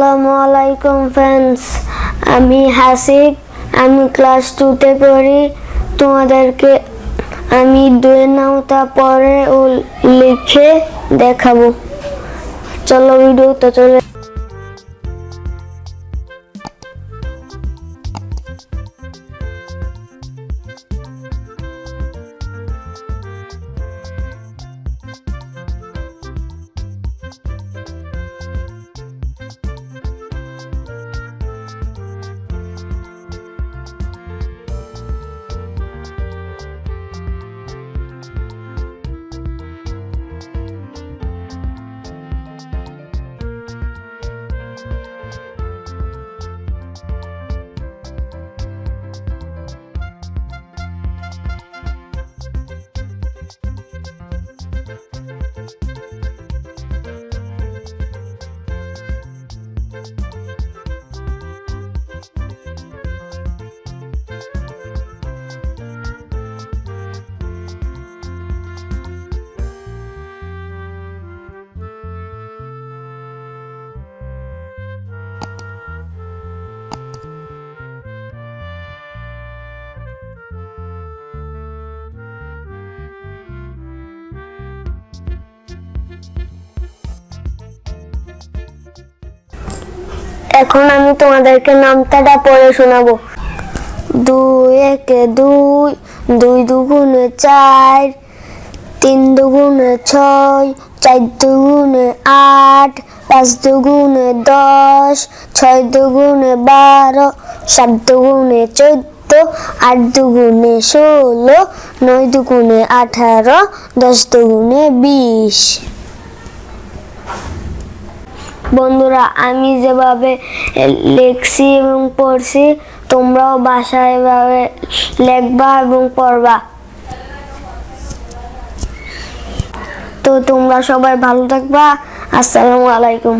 আসসালামু আলাইকুম ফ্রেন্ডস আমি হাসিব। আমি ক্লাস টুতে পড়ি। তোমাদেরকে আমি দুয়ে নামটা পরে ও লিখে দেখাবো। চলো ভিডিওতে চলে এখন আমি তোমাদেরকে নামটাটা পড়ে শোনাবো। দুই একে দুই দুই দুগুণে চার, তিন দুগুণে ছয়, চার দুগুণে আট, পাঁচ দুগুণে দশ, ছয় দুগুণে বারো, সাত দুগুণে চোদ্দ, আট দুগুণে ষোলো, নয় দুগুণে আঠারো, দশ দুগুণে বিশ। বন্ধুরা, আমি যেভাবে লেখছি এবং পড়ছি, তোমরাও বাসায় এভাবে লেখবা এবং পড়বা। তো তোমরা সবাই ভালো থাকবা। আসসালামু আলাইকুম।